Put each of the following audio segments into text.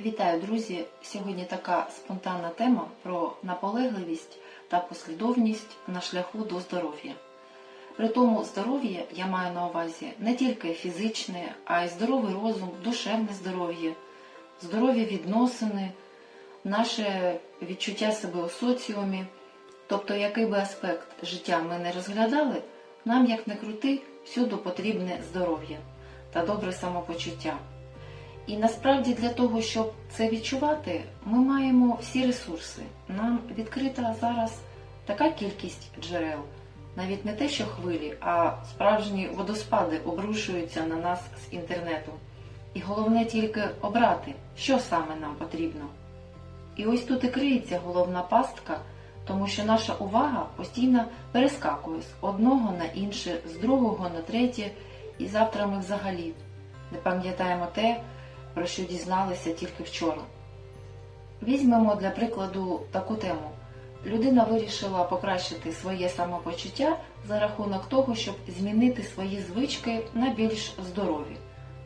Вітаю, друзі! Сьогодні така спонтанна тема про наполегливість та послідовність на шляху до здоров'я. При тому здоров'я я маю на увазі не тільки фізичне, а й здоровий розум, душевне здоров'я, здорові відносини, наше відчуття себе у соціумі. Тобто, який би аспект життя ми не розглядали, нам, як не крути, всюди потрібне здоров'я та добре самопочуття. І насправді для того, щоб це відчувати, ми маємо всі ресурси. Нам відкрита зараз така кількість джерел, навіть не те, що хвилі, а справжні водоспади обрушуються на нас з інтернету. І головне тільки обрати, що саме нам потрібно. І ось тут і криється головна пастка, тому що наша увага постійно перескакує з одного на інше, з другого на третє, і завтра ми взагалі не пам'ятаємо те, про що дізналися тільки вчора. Візьмемо для прикладу таку тему. Людина вирішила покращити своє самопочуття за рахунок того, щоб змінити свої звички на більш здорові.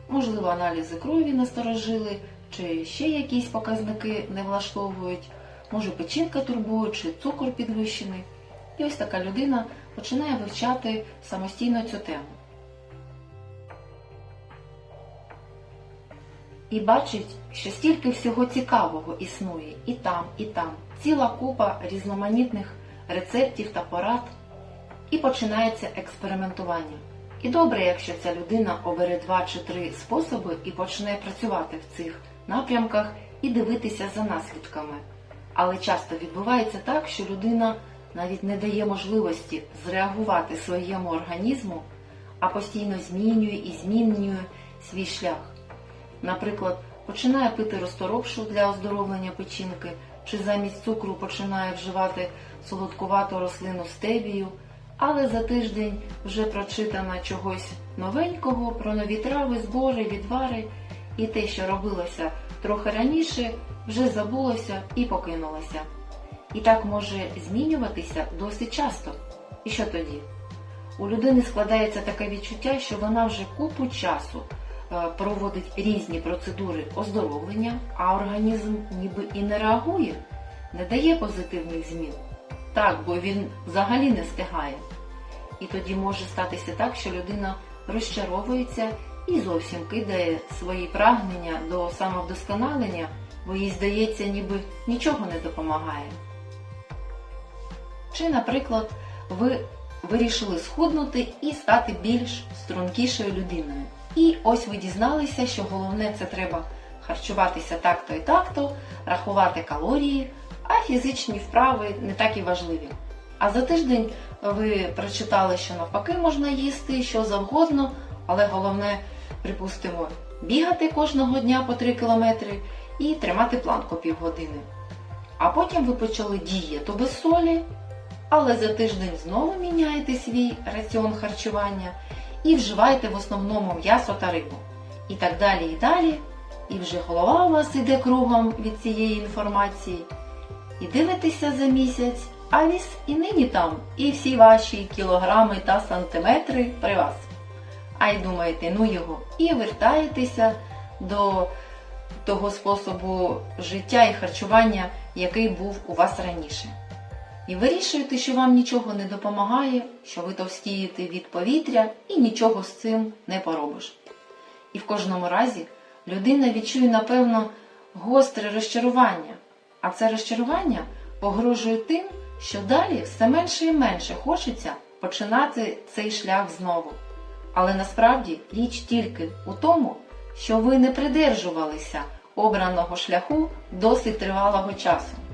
Можливо, аналізи крові насторожили, чи ще якісь показники не влаштовують, може печінка турбує, чи цукор підвищений. І ось така людина починає вивчати самостійно цю тему. І бачить, що стільки всього цікавого існує і там, і там, ціла купа різноманітних рецептів та порад, і починається експериментування. І добре, якщо ця людина обере два чи три способи і почне працювати в цих напрямках і дивитися за наслідками. Але часто відбувається так, що людина навіть не дає можливості зреагувати своєму організму, а постійно змінює і змінює свій шлях. Наприклад, починає пити розторопшу для оздоровлення печінки, чи замість цукру починає вживати солодкувату рослину стевію, але за тиждень вже прочитана чогось новенького про нові трави, збори, відвари, і те, що робилося трохи раніше, вже забулося і покинулося. І так може змінюватися досить часто. І що тоді? У людини складається таке відчуття, що вона вже купу часу проводить різні процедури оздоровлення, а організм ніби і не реагує, не дає позитивних змін. Так, бо він взагалі не встигає. І тоді може статися так, що людина розчаровується і зовсім кидає свої прагнення до самовдосконалення, бо їй здається, ніби нічого не допомагає. Чи, наприклад, ви вирішили схуднути і стати більш стрункішою людиною. І ось ви дізналися, що головне це треба харчуватися так-то і так-то, рахувати калорії, а фізичні вправи не так і важливі. А за тиждень ви прочитали, що навпаки можна їсти що завгодно, але головне, припустимо, бігати кожного дня по 3 кілометри і тримати планку півгодини. А потім ви почали дієту без солі, але за тиждень знову міняєте свій раціон харчування і вживаєте в основному м'ясо та рибу. І так далі і далі. І вже голова у вас іде кругом від цієї інформації. І дивитеся за місяць, а віс і нині там, і всі ваші кілограми та сантиметри при вас. А й думаєте, ну його, і вертаєтеся до того способу життя і харчування, який був у вас раніше. І вирішуєте, що вам нічого не допомагає, що ви товстієте від повітря і нічого з цим не поробиш. І в кожному разі людина відчує, напевно, гостре розчарування, а це розчарування погрожує тим, що далі все менше і менше хочеться починати цей шлях знову. Але насправді річ тільки у тому, що ви не придержувалися обраного шляху досить тривалого часу.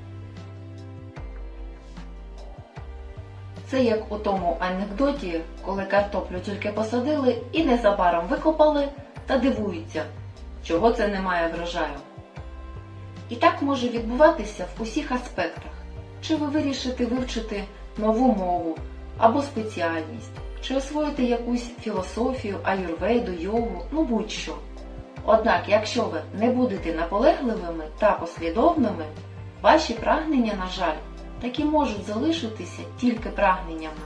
Це як у тому анекдоті, коли картоплю тільки посадили і незабаром викопали та дивуються, чого це немає врожаю. І так може відбуватися в усіх аспектах. Чи ви вирішите вивчити нову мову або спеціальність, чи освоїти якусь філософію, аюрведу, йогу, ну будь-що. Однак, якщо ви не будете наполегливими та послідовними, ваші прагнення, на жаль, такі можуть залишитися тільки прагненнями.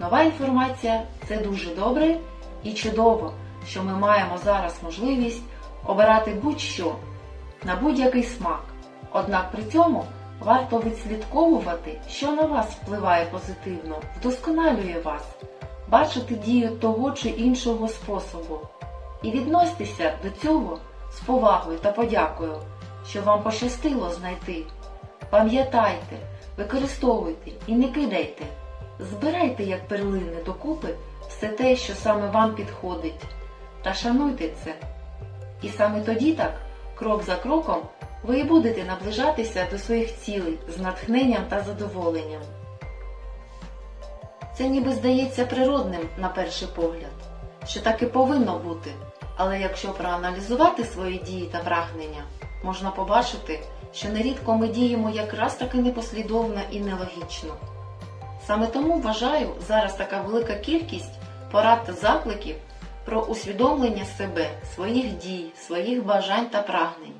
Нова інформація це дуже добре і чудово, що ми маємо зараз можливість обирати будь-що, на будь-який смак. Однак при цьому варто відслідковувати, що на вас впливає позитивно, вдосконалює вас, бачити дію того чи іншого способу. І відносьтеся до цього з повагою та подякою, що вам пощастило знайти. Пам'ятайте, використовуйте і не кидайте. Збирайте як перлини докупи все те, що саме вам підходить, та шануйте це. І саме тоді так, крок за кроком, ви і будете наближатися до своїх цілей з натхненням та задоволенням. Це ніби здається природним на перший погляд, що так і повинно бути. Але якщо проаналізувати свої дії та прагнення, можна побачити, що нерідко ми діємо якраз таки непослідовно і нелогічно. Саме тому вважаю зараз така велика кількість порад та закликів про усвідомлення себе, своїх дій, своїх бажань та прагнень.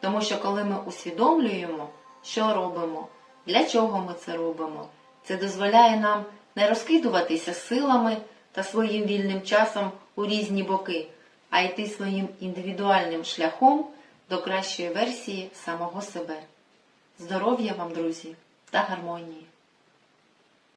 Тому що коли ми усвідомлюємо, що робимо, для чого ми це робимо, це дозволяє нам не розкидуватися силами та своїм вільним часом у різні боки, а йти своїм індивідуальним шляхом до кращої версії самого себе. Здоров'я вам, друзі, та гармонії!